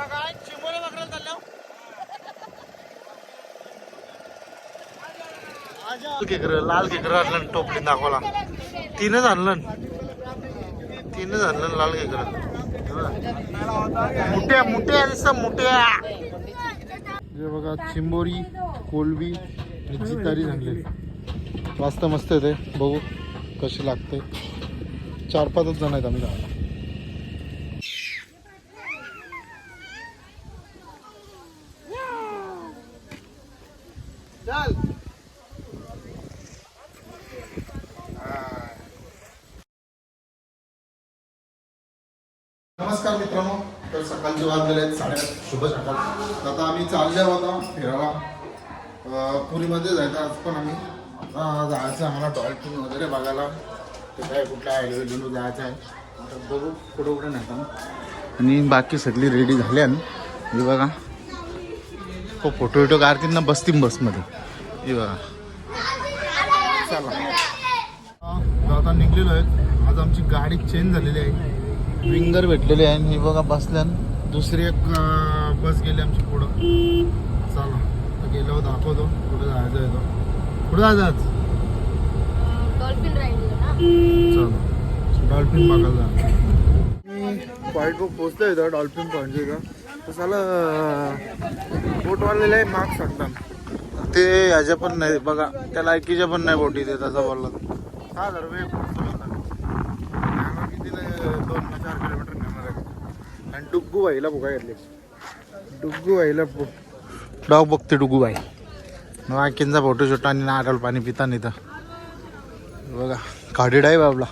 काय बकऱ्याला चाललो लाल केकर लाल केकर आणलं टोपली दाखवला. तीनच आणलं तीनच आणलं लाल केकर. मुठ्या मुठ्या दिसत मुठ्या. हे बघा चिंबोरी कोलबी जितारी झाले. मस्त मस्त आहे ते. बघू कशी लागते. चार पाचच जण आहेत आम्ही. नमस्कार मित्रांनो तर सकाळचे वाजलेले आहेत साडेआठ शुभ सकाळ. तर आता आम्ही चाललो होता फिरायला. पुरीमध्ये जायचं आज पण आम्ही आता जायचं आहे आम्हाला डॉल्फिन वगैरे बघायला. ते काय कुठला आयडिओ जायचं आहे. तर बघू कुठं कुठं नाही आणि बाकी सगळी रेडी झाल्या हे बघा. तो फोटो विटो काढतील ना बसतील बसमध्ये. हे बघा. चला. आता निघलेलो आहे. आज आमची गाडी चेंज झालेली आहे. विंगर भेटलेले आहे आणि हे बघा बसल्यान दुसरी एक बस गेली आमची पुढं. चला गेल्यावर दाखवतो. कुठे जायचं आहे तो? कुठं जायचं आज? डॉल्फिन चला डॉल्फिन बघायला पॉईंट पोहोचलो इथं डॉल्फिन पॉईंटच्या इथं तर साला बोट वाढलेलं आहे मार्क्स सांगतात ते ह्याच्या पण नाही बघा त्या लायकीच्या पण नाही बोटी ते तसं बोलला सहा हजार रुपये पोहोचलो होता आम्ही कितीला दोन चार किलोमीटर नेणार आहे आणि डुग्गू बाईला बघा घेतले डुग्गू बाईला डॉग बघते डुग्गू बाई. वाकींचा फोटो शूट आणि नारळ पाणी पिता नाही तर बघा खाडीड आहे बाबला.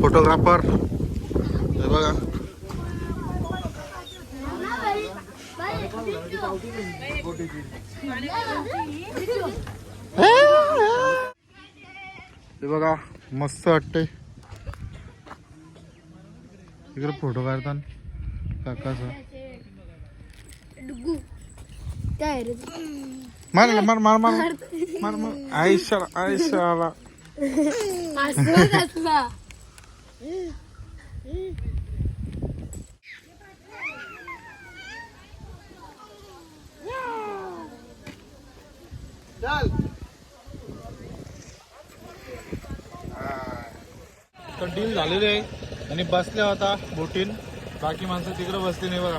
फोटोग्राफर. हे बघा. हे बघा मस्त वाटतंय. इकडे फोटो काढताना. काकाचा. मार मार मार मार. मार. मार चल. तर डील झालेली आहे. आणि बसल्या होता बोटीन. बाकी माणसं तिकडे बसली नाही बघा.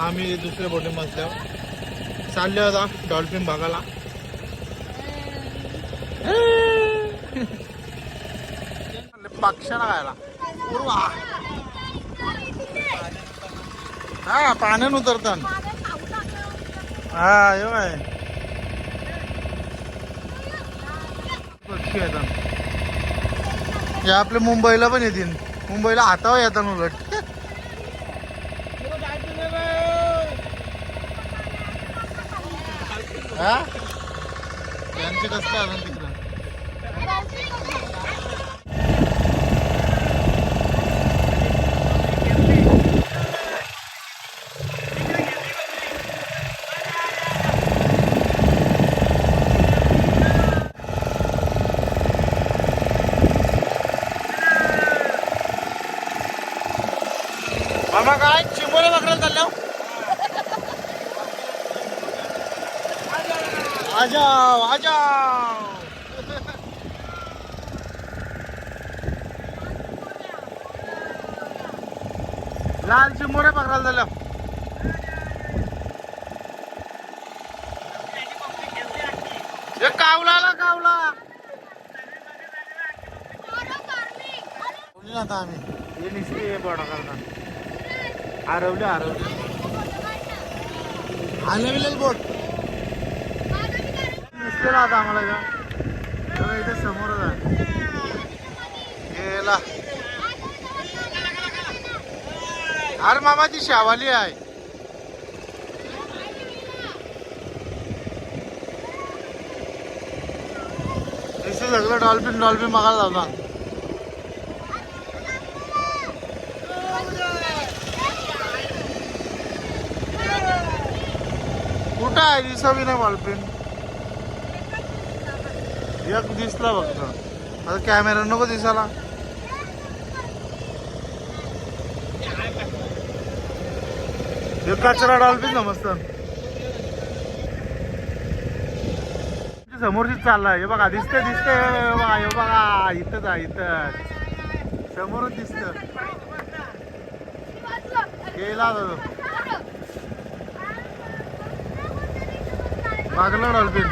आम्ही दुसऱ्या बोटीन बसल्या चालले होता डॉल्फिन बघायला पक्षाला खायला. उर्वा. हा पाण्यान उतरतात हा येऊ आहे पक्षी येतात हे आपल्या मुंबईला पण येतील. मुंबईला हातावर येतात उलट हा त्यांचे कसं आहे अजून तिकडं मामा काय चिंबोरे बकऱ्याला चाललो आजाव आजाव. लाल चिंबोरे बकऱ्याला चाललो हे. कावला आला कावला. आता आम्ही. हे निसते हे बडा करतात. हरवले हरवले आलं बोट. दिसलेला आता आम्हाला का बघा इथे समोरच आहे गेला. अरे मामा ती शावाली आहे. इथे सगळं डॉल्फिन डॉल्फिन बघायला जाऊ एकटा आहे दिसावी नाही बॉलपेन एक दिसला फक्त. आता कॅमेरा नको दिसायला. एक कचरा डॉल्फिन समजतात समोरची चाललाय. हे बघा दिसतंय दिसतंय. बघा हे बघा इथंच आहे इथं. समोरच दिसत. गेला तो मागला डॉल्फिन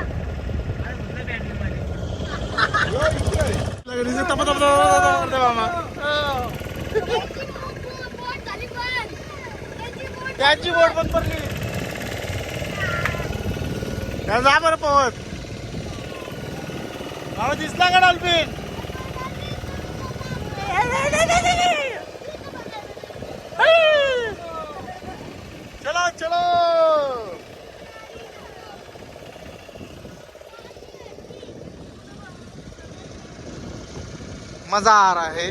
लगेच तप तप तप तप तप मामा. त्यांची बोट बंद पडली. त्या जा बरं पवत भाऊ दिसला का डॉल्फिन? चलो चलो. मजा आ रहा है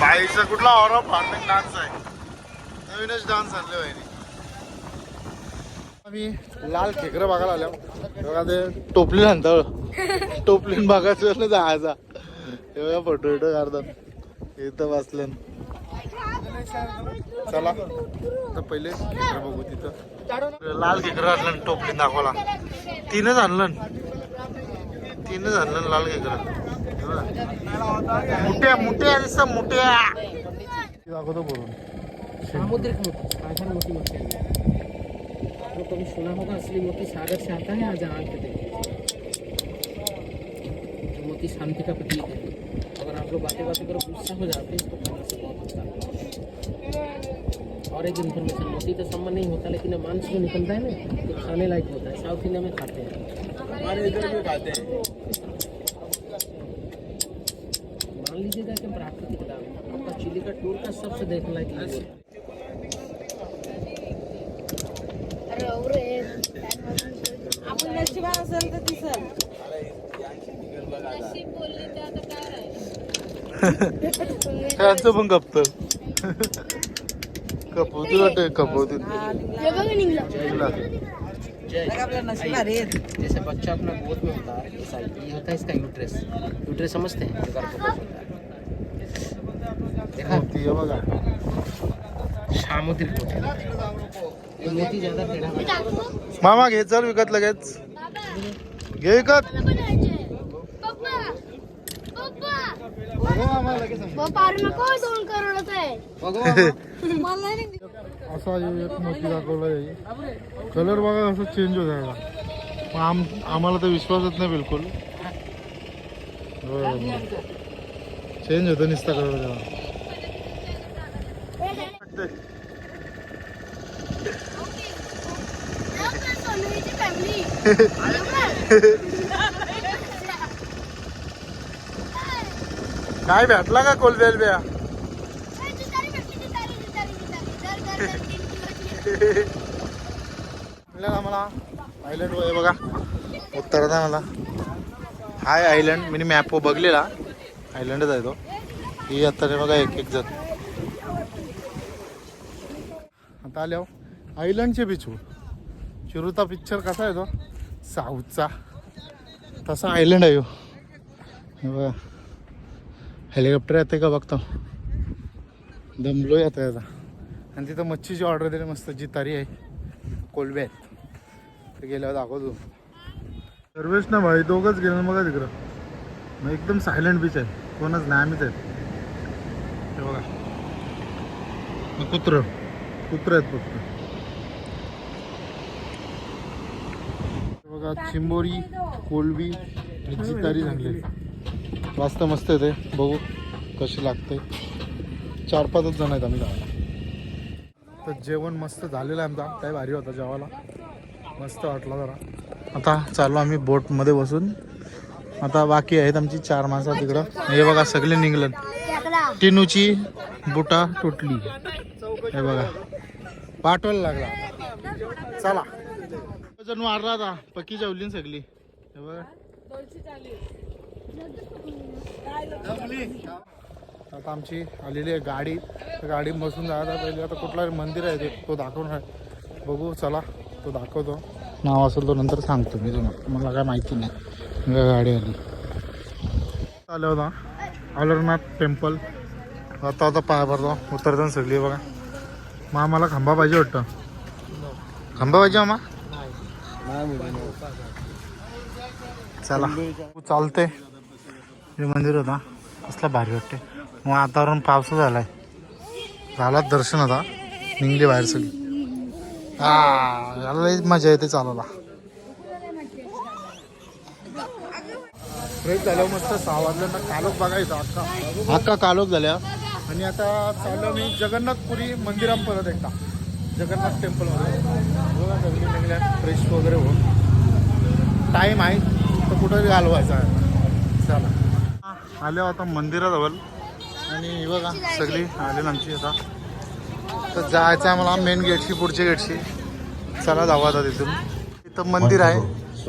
बाईचा कुठला ऑर फार्मिंग डान्स आहे? नवीनच डान्स आणले बाईने आम्ही लाल खेकर बघायला आलो. बघा ते टोपली हंतळ टोपलीन बघायचं जायचा. एवढा फोटो बिटो काढतात. इथं बसल्यानं. चला. तर पहिले खेकडं बघू तिथं. लाल खेकडं आणलं टोपलीन दाखवला तीनच आणलं तीनच आणलं लाल खेकडं. मुठ्या मुठ्या दिसतं मुठ्या. दाखवतो बोलून सामुद्रिक मोती आपको कभी सुना होगा असली मोती सागर से आता है या जहाज पे देखिए जो मोती शांति का प्रतीक है आप लोग बातें बातें करो गुस्सा हो जाते हैं इसको खाने से बहुत नुकसान और एक इन्फॉर्मेशन मोती तो सम्मान नहीं होता लेकिन ये मांस जो निकलता है ना तो खाने लायक होता है साउथ इंडिया में खाते हैं हमारे इधर भी खाते हैं मान लीजिएगा कि प्राकृतिक दाम। आपका चिली का टूर का सबसे देखने लायक ये है। आपण नशिबान असेल तर ते राहिलं? त्यांचं पण कपत कपवती वाटते कपवती निघलं जैसे बच्चा अपना गोद में होता है। ऐसा ये होता है इसका यूट्रेस यूट्रेस समझते हैं जो गर्भकोश होता है देखा मोती आहे बघा सामुद्रिक मोती ज्यादा मामा घे चल विकत लगेच. घे विकत पारू नको दोन करोडच आहे मला नाही असा एक मोती दाखवला कलर बघा असं चेंज होत आहे आम आम्हाला तर विश्वासच नाही बिलकुल. चेंज होतं नुसता कलर त्याला फॅमिली काय भेटला का कोलब्याल ब्या? आपल्याला आम्हाला आयलंड आहे बघा. उत्तराधा मला. हाय आयलंड मी मॅप बघलेला. आयलंडच आहे तो. ही आता रे बघा एक एक जण. आता आल्या आयलंडचे बीच चिरुता पिक्चर कसा आहे तो? साऊथचा. तसा आयलंड आहे. हे बघा. हेलिकॉप्टर येते का बघतो. दमलो येतं याचा आणि तिथं मच्छीची ऑर्डर दिली मस्त जी तारी आहे. कोलबे आहेत. ते गेल्यावर दाखवतो. सर्वेश ना भाई दोघंच गेलं बघा तिकडं. मग एकदम सायलेंट बीच आहे. कोणच नाही आम्हीच आहेत. ते बघा. मग कुत्र. कुत्र आहेत फक्त. बघा चिंबोरी कोलबी जितारी चांगली मस्त मस्त आहे ते. बघू कशी लागते. चार पाचच जण आहेत आम्ही जायला तर जेवण मस्त झालेलं आहे आमचा. काय भारी होता जेवायला. मस्त वाटला जरा. आता चालू आम्ही बोटमध्ये बसून. आता बाकी आहेत आमची चार माणसं तिकडं. हे बघा सगळे निघलं टिनूची बुटा तुटली. हे बघा. पाठवायला लागला. चला. जण मारला आता. पक्की जेवली सगळी. हे बघा. आता आमची आलेली आहे गाडी. गाडीत बसून जायला पहिले आता कुठला मंदिर आहे ते तो दाखवणार बघू चला तो दाखवतो. नाव असेल तो नंतर सांगतो मी तुम्हाला मला काय माहिती नाही. गाडी आली आलं होता अमरनाथ टेम्पल. आता आता पाया पडतो उतरताना सगळी बघा. मग आम्हाला खांबा पाहिजे वाटतं. खांबा पाहिजे मामा? चला. चालते. हे मंदिर होता असला भारी वाटते मग वातावरण पावसा झालाय. झाला दर्शन आता. निघली बाहेर सगळी. हा याला लई मजा येते चालवला फ्रेश झाल्यावर मस्त सहा वाजल्यानंतर कालोख बघायचा अख्खा. अख्खा कालोख झाल्या. आणि आता चाललो मी जगन्नाथपुरी मंदिरात परत एकदा. जगन्नाथ टेम्पलमध्ये. बघा निघल्या फ्रेश वगैरे होऊन. टाईम आहे तर कुठं घालवायचा आहे. चला. आल्या आता मंदिराजवळ. आणि बघा सगळी आले आमची आता. तर जायचं आहे मला मेन गेटशी पुढच्या गेटशी चला जाऊ आता तिथून. इथं मंदिर आहे.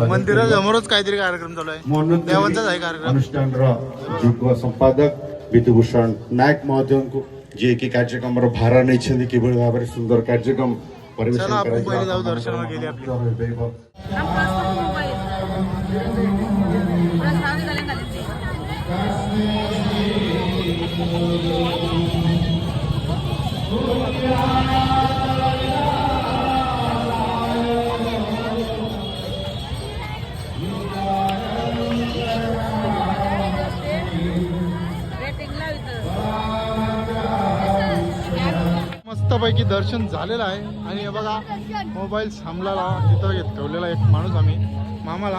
मंदिरासमोरच काहीतरी कार्यक्रम चालू आहे. म्हणून देवांचाच आहे कार्यक्रम. संपादक विधुभूषण नायक महोदयांको जे की कार्यक्रम भारा नाही केवळ भावे सुंदर कार्यक्रम. परिवेशन करायचं बऱ्यापैकी दर्शन झालेलं आहे. आणि हे बघा मोबाईल थांबलाला तिथं घेत ठेवलेला एक माणूस आम्ही मामाला.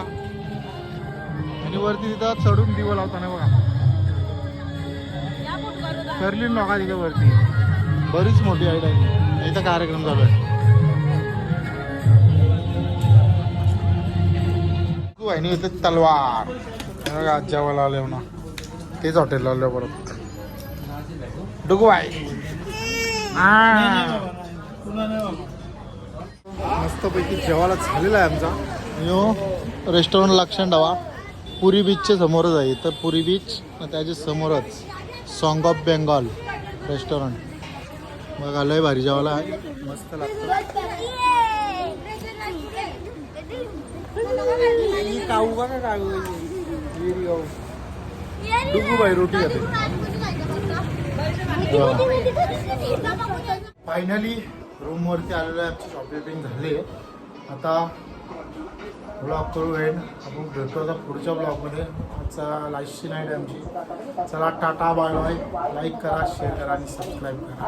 आणि वरती तिथं चढून दिवं लावताना बघा. करली नका तिथं वरती. बरीच मोठी आईड आहे. इथं कार्यक्रम चालू आहे. तू आहे ना इथे तलवार. बघा जेवायला आले ना. तेच हॉटेलला आलो परत. डुगू आहे मस्तपैकी जेवायला झालेला आहे आमचा. यो रेस्टॉरंट लक्षण डावा पुरी बीचच्या समोरच आहे. तर पुरी बीच त्याच्या समोरच सॉंग ऑफ बेंगॉल रेस्टॉरंट बघा लय भारी जेवायला आहे. मस्त लागतं. काऊ का काऊ डुगू बाई रोटी खाते. फायनली रूमवरती आलेलं आहे शॉपिंग झाली. आता ब्लॉग करू एंड आपण भेटतो आता पुढच्या ब्लॉगमध्ये आजचा लाईफची नाईट आहे आमची. चला टाटा बाय बाय लाईक करा शेअर करा आणि सबस्क्राईब करा.